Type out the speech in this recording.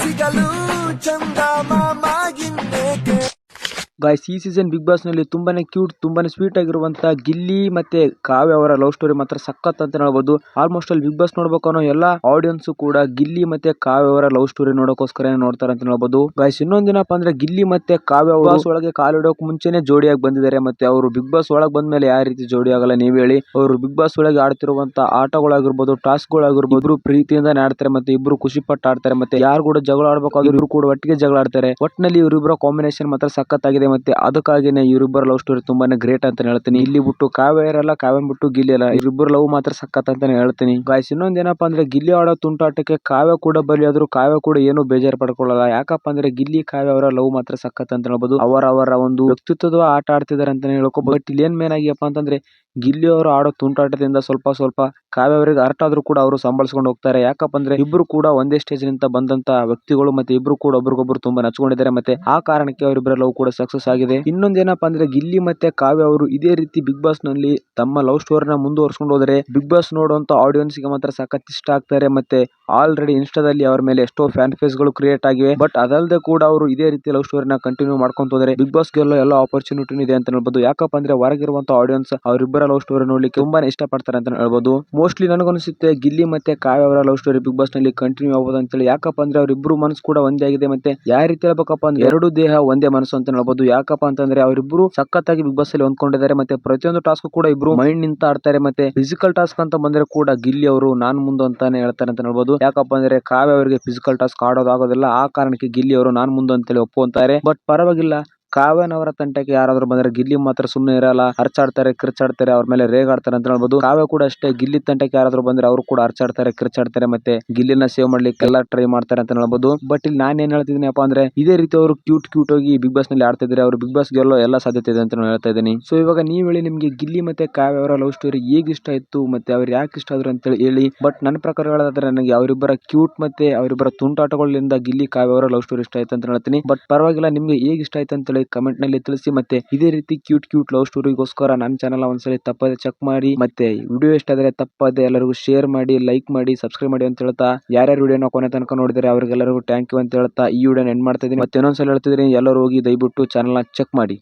సిగలు చందమామ గిన్నె ಗಾಯ್ಸ್ ಈ season big ಬಾಸ್ನಲ್ಲಿ ತುಂಬಾನೇ ಕ್ಯೂಟ್ ತುಂಬಾನೇ ಸ್ವೀಟ್ ಆಗಿರುವಂತಹ ಗಿಲ್ಲಿ ಮತ್ತೆ ಕಾವ್ಯ ಅವರ ಲವ್ ಸ್ಟೋರಿ ಮಾತ್ರ ಸಖತ್ ಅಂತ ಹೇಳ್ಬೋದು. ಆಲ್ಮೋಸ್ಟ್ ಅಲ್ಲಿ ಬಿಗ್ ಬಾಸ್ ನೋಡ್ಬೇಕು ಅನ್ನೋ ಎಲ್ಲ ಆಡಿಯನ್ಸ್ ಕೂಡ ಗಿಲ್ಲಿ ಮತ್ತೆ ಕಾವ್ಯ ಅವರ ಲವ್ ಸ್ಟೋರಿ ನೋಡೋಕೋಸ್ಕರ ನೋಡ್ತಾರೆ ಅಂತ ಹೇಳ್ಬೋದು. ಗಾಯ್ಸ್ ಇನ್ನೊಂದಿನಪ್ಪ ಅಂದ್ರೆ ಗಿಲ್ಲಿ ಮತ್ತೆ ಕಾವ್ಯ ಬಾಸ್ ಒಳಗೆ ಕಾಲಿಡೋಕ್ ಮುಂಚೆನೆ ಜೋಡಿಯಾಗಿ ಬಂದಿದ್ದಾರೆ ಮತ್ತೆ ಅವರು ಬಿಗ್ ಬಾಸ್ ಒಳಗೆ ಬಂದ್ಮೇಲೆ ಯಾವ ರೀತಿ ಜೋಡಿ ಆಗಲ್ಲ ನೀವ್ ಹೇಳಿ. ಅವರು ಬಿಗ್ ಬಾಸ್ ಒಳಗೆ ಆಡ್ತಿರುವಂತಹ ಆಟಗಳಾಗಿರ್ಬೋದು ಟಾಸ್ಕ್ ಇಬ್ರು ಪ್ರೀತಿಯಿಂದ ಆಡ್ತಾರೆ ಮತ್ತೆ ಇಬ್ರು ಖುಷಿ ಪಟ್ಟು ಆಡ್ತಾರೆ ಮತ್ತೆ ಯಾರು ಕೂಡ ಜಗಳ ಆಡ್ಬೇಕಾದ್ರೂ ಇಬ್ರು ಕೂಡ ಒಟ್ಟಿಗೆ ಜಗಳ ಆಡ್ತಾರೆ. ಒಟ್ಟಿನಲ್ಲಿ ಇವರಿಬ್ಬರ ಕಾಂಬಿನೇಷನ್ ಮಾತ್ರ ಸಖತ್ ಆಗಿದೆ ಮತ್ತೆ ಅದಕ್ಕಾಗಿನೇ ಇವರಿಬ್ಬರ ಲವ್ ಸ್ಟೋರಿ ತುಂಬಾನೇ ಗ್ರೇಟ್ ಅಂತ ಹೇಳ್ತೀನಿ. ಇಲ್ಲಿ ಬಿಟ್ಟು ಕಾವ್ಯ ಇರಲ್ಲ ಕಾವ್ಯ ಬಿಟ್ಟು ಗಿಲ್ಲಿ ಅಲ್ಲ. ಇವರಿಬ್ಬರ ಲವ್ ಮಾತ್ರ ಸಖತ್ ಅಂತಾನೆ ಹೇಳ್ತೀನಿ. ಗಾಯ್ಸ್ ಇನ್ನೊಂದ್ ಏನಪ್ಪಾ ಅಂದ್ರೆ ಗಿಲ್ಲಿ ಆಡೋ ತುಂಟಾಟಕ್ಕೆ ಕಾವ್ಯ ಕೂಡ ಬಲಿಯಾದ್ರು ಕಾವ್ಯ ಕೂಡ ಏನು ಬೇಜಾರು ಪಡ್ಕೊಳ್ಳಲ್ಲ. ಯಾಕಪ್ಪ ಅಂದ್ರೆ ಗಿಲ್ಲಿ, ಕಾವ್ಯ ಅವರ ಲವ್ ಮಾತ್ರ ಸಖತ್ ಅಂತ ಹೇಳ್ಬೋದು. ಅವರ ಅವರ ಒಂದು ವ್ಯಕ್ತಿತ್ವದ ಆಟ ಆಡ್ತಿದ್ದಾರೆ ಅಂತಾನೆ ಬಟ್ ಇಲ್ಲಿ ಏನ್ ಮೇನ್ ಆಗಿಯಪ್ಪ ಅಂತಂದ್ರೆ ಗಿಲ್ಲಿ ಅವರು ಆಡೋ ತುಂಟಾಟದಿಂದ ಸ್ವಲ್ಪ ಸ್ವಲ್ಪ ಕಾವ್ಯ ಅವರಿಗೆ ಅರ್ಥ ಆದ್ರೂ ಕೂಡ ಅವರು ಸಂಭಾಳಿಸ್ಕೊಂಡು ಹೋಗ್ತಾರೆ. ಯಾಕಪ್ಪ ಅಂದ್ರೆ ಇಬ್ರು ಕೂಡ ಒಂದೇ ಸ್ಟೇಜ್ನಿಂದ ಬಂದಂತ ವ್ಯಕ್ತಿಗಳು ಮತ್ತೆ ಇಬ್ರು ಕೂಡ ಒಬ್ರಿಗೊಬ್ರು ತುಂಬಾ ನಚ್ಕೊಂಡಿದ್ದಾರೆ ಮತ್ತೆ ಆ ಕಾರಣಕ್ಕೆ ಅವರಿಬ್ಬರ ಲವ್ ಕೂಡ ಸಕ್ಸಸ್ ಆಗಿದೆ. ಇನ್ನೊಂದೇನಪ್ಪ ಅಂದ್ರೆ ಗಿಲ್ಲಿ ಮತ್ತೆ ಕಾವ್ಯ ಅವರು ಇದೇ ರೀತಿ ಬಿಗ್ ಬಾಸ್ನಲ್ಲಿ ತಮ್ಮ ಲವ್ ಸ್ಟೋರಿನ ಮುಂದುವರ್ಸ್ಕೊಂಡು ಹೋದರೆ ಬಿಗ್ ಬಾಸ್ ನೋಡುವಂತ ಆಡಿಯನ್ಸ್ಗೆ ಮಾತ್ರ ಸಖತ್ ಇಷ್ಟ ಆಗ್ತಾರೆ ಮತ್ತೆ ಆಲ್ರೆಡಿ ಇನ್ಸ್ಟಾದಲ್ಲಿ ಅವರ ಮೇಲೆ ಎಷ್ಟೋ ಫ್ಯಾನ್ ಫೇಸ್ಗಳು ಕ್ರಿಯೇಟ್ ಆಗಿವೆ. ಬಟ್ ಅದಲ್ಲದೆ ಕೂಡ ಅವರು ಇದೇ ರೀತಿ ಲವ್ ಸ್ಟೋರಿನ ಕಂಟಿನ್ಯೂ ಮಾಡ್ಕೊಂತ ಹೋದ್ರೆ ಬಿಗ್ ಬಾಸ್ ಗೆಲ್ಲೋ ಎಲ್ಲ ಆಪರ್ಚುನಿಟಿ ಇದೆ ಅಂತ ಹೇಳ್ಬೋದು ಯಾಕಪ್ಪ ಅಂದ್ರೆ ಹೊರಗಿರುವಂತ ಆಡಿಯನ್ಸ್ ಅವರಿಬ್ಬರ ಲವ್ ಸ್ಟೋರಿ ನೋಡ್ಲಿಕ್ಕೆ ತುಂಬಾನೇ ಇಷ್ಟ ಪಡ್ತಾರೆ ಅಂತ ಹೇಳ್ಬೋದು. ಮೋಸ್ಟ್ಲಿ ನನಗನ್ಸುತ್ತೆ ಗಿಲ್ಲಿ ಮತ್ತೆ ಕಾವ್ಯ ಅವರ ಲವ್ ಸ್ಟೋರಿ ಬಿಗ್ ಬಾಸ್ನಲ್ಲಿ ಕಂಟಿನ್ಯೂ ಆಗ್ಬೋದು ಅಂತೇಳಿ. ಯಾಕಪ್ಪ ಅಂದ್ರೆ ಅವರಿಬ್ರು ಮನಸ್ಸು ಕೂಡ ಒಂದೇ ಆಗಿದೆ ಮತ್ತೆ ಯಾವ ರೀತಿ ಹೇಳ್ಬೇಕಪ್ಪ ಅಂದ್ರೆ ಎರಡು ದೇಹ, ಒಂದೇ ಮನಸ್ಸು ಅಂತ ಹೇಳ್ಬೋದು. ಯಾಕಪ್ಪ ಅಂತಂದ್ರೆ ಅವರಿಬ್ರು ಸಖತ್ತಾಗಿ ಬಿಗ್ ಬಾಸ್ ಅಲ್ಲಿ ಹೊಂದ್ಕೊಂಡಿದ್ದಾರೆ ಮತ್ತೆ ಪ್ರತಿಯೊಂದು ಟಾಸ್ಕ್ ಕೂಡ ಇಬ್ರು ಮೈಂಡ್ ನಿಂತ ಆಡ್ತಾರೆ ಮತ್ತೆ ಫಿಸಿಕಲ್ ಟಾಸ್ಕ್ ಅಂತ ಬಂದ್ರೆ ಕೂಡ ಗಿಲ್ಲಿ ಅವರು ನಾನ್ ಮುಂದೆ ಅಂತಾನೆ ಹೇಳ್ತಾರೆ ಅಂತ ಹೇಳ್ಬೋದು. ಯಾಕಪ್ಪ ಅಂದ್ರೆ ಕಾವ್ಯ ಅವರಿಗೆ ಫಿಸಿಕಲ್ ಟಾಸ್ಕ್ ಆಡೋದಾಗೋದಿಲ್ಲ. ಆ ಕಾರಣಕ್ಕೆ ಗಿಲ್ಲಿ ಅವರು ನಾನ್ ಮುಂದೆ ಅಂತೇಳಿ ಒಪ್ಪುವಂತಾರೆ. ಬಟ್ ಪರವಾಗಿಲ್ಲ. ಕಾವ್ಯನವರ ತಂಟೆಗೆ ಯಾರಾದ್ರೂ ಬಂದ್ರೆ ಗಿಲ್ಲಿ ಮಾತ್ರ ಸುಮ್ಮನೆ ಇರಲ್ಲ ಅರ್ಚಾಡ್ತಾರೆ ಕಿರ್ಚಾಡ್ತಾರೆ, ಅವ್ರ ಮೇಲೆ ರೇಗಾಡ್ತಾರೆ ಅಂತ ಹೇಳ್ಬೋದು. ಕಾವ್ಯ ಕೂಡ ಅಷ್ಟೇ, ಗಿಲ್ಲಿ ತಂಟೆಗೆ ಯಾರಾದ್ರೂ ಬಂದ್ರೆ ಅವ್ರು ಕೂಡ ಅರ್ಚಾಡ್ತಾರೆ ಕಿರ್ಚಾಡ್ತಾರೆ ಮತ್ತೆ ಗಿಲ್ಲಿನ ಸೇವ್ ಮಾಡ್ಲಿಕ್ಕೆ ಎಲ್ಲ ಟ್ರೈ ಮಾಡ್ತಾರೆ ಅಂತ ಹೇಳ್ಬೋದು. ಬಟ್ ಇಲ್ಲಿ ನಾನು ಏನ್ ಹೇಳ್ತಿದೀನಪ್ಪ ಅಂದ್ರೆ, ಇದೇ ರೀತಿ ಅವರು ಕ್ಯೂಟ್ ಕ್ಯೂಟ್ ಹೋಗಿ ಬಿಗ್ ಬಾಸ್ನಲ್ಲಿ ಆಡ್ತಿದ್ರೆ ಅವ್ರು ಬಿಗ್ ಬಾಸ್ ಗೆಲ್ಲೋ ಎಲ್ಲ ಸಾಧ್ಯತೆ ಇದೆ ಅಂತ ಹೇಳ್ತಾ ಇದ್ದೀನಿ. ಸೊ ಇವಾಗ ನೀವು ಹೇಳಿ ನಿಮ್ಗೆ ಗಿಲ್ಲಿ ಮತ್ತೆ ಕಾವ್ಯ ಅವರ ಲವ್ ಸ್ಟೋರಿ ಹೇಗೆ ಇಷ್ಟ ಆಯ್ತು ಮತ್ತೆ ಅವ್ರು ಯಾಕೆ ಇಷ್ಟ ಆದ್ರು ಅಂತ ಹೇಳಿ ಬಟ್ ನನ್ನ ಪ್ರಕಾರ ಹೇಳೋದಾದ್ರೆ ನನಗೆ ಅವರಿಬ್ಬರ ಕ್ಯೂಟ್ ಮತ್ತೆ ಅವರಿಬ್ಬರ ತುಂಟಾಟಗಳಿಂದ ಗಿಲ್ಲಿ ಕಾವ್ಯ ಅವರ ಲವ್ ಸ್ಟೋರಿ ಇಷ್ಟ ಆಯ್ತು ಅಂತ ಹೇಳ್ತೀನಿ. ಬಟ್ ಪರವಾಗಿಲ್ಲ, ನಿಮ್ಗೆ ಹೇಗೆ ಇಷ್ಟ ಆಯ್ತು ಅಂತ ಹೇಳಿ ಕಮೆಂಟ್ನಲ್ಲಿ ತಿಳಿಸಿ ಮತ್ತೆ ಇದೇ ರೀತಿ ಕ್ಯೂಟ್ ಕ್ಯೂಟ್ ಲವ್ ಸ್ಟೋರಿಗೋಸ್ಕರ ನನ್ನ ಚಾನಲ್ ಒಂದ್ಸಲಿ ತಪ್ಪದೆ ಚೆಕ್ ಮಾಡಿ ಮತ್ತೆ ವಿಡಿಯೋ ಇಷ್ಟ ಆದ್ರೆ ತಪ್ಪದೆ ಎಲ್ಲರಿಗೂ ಶೇರ್ ಮಾಡಿ ಲೈಕ್ ಮಾಡಿ ಸಬ್ಸ್ಕ್ರೈಬ್ ಮಾಡಿ ಅಂತ ಹೇಳ್ತಾ ಯಾರ್ಯಾರು ವಿಡಿಯೋನ ಕೊನೆ ತನಕ ನೋಡಿದ್ರೆ ಅವ್ರಿಗೆಲ್ಲರಿಗೂ ಥ್ಯಾಂಕ್ ಯು ಅಂತ ಹೇಳ್ತಾ ಈ ವಿಡಿಯೋನ ಎಂಡ್ ಮಾಡ್ತಾ ಇದ್ದೀನಿ. ಮತ್ತೆ ಇನ್ನೊಂದ್ಸಲ ಹೇಳ್ತಿದ್ದೀನಿ ಎಲ್ಲರೂ ಹೋಗಿ ದಯವಿಟ್ಟು ಚಾನಲ್ನ ಚೆಕ್ ಮಾಡಿ.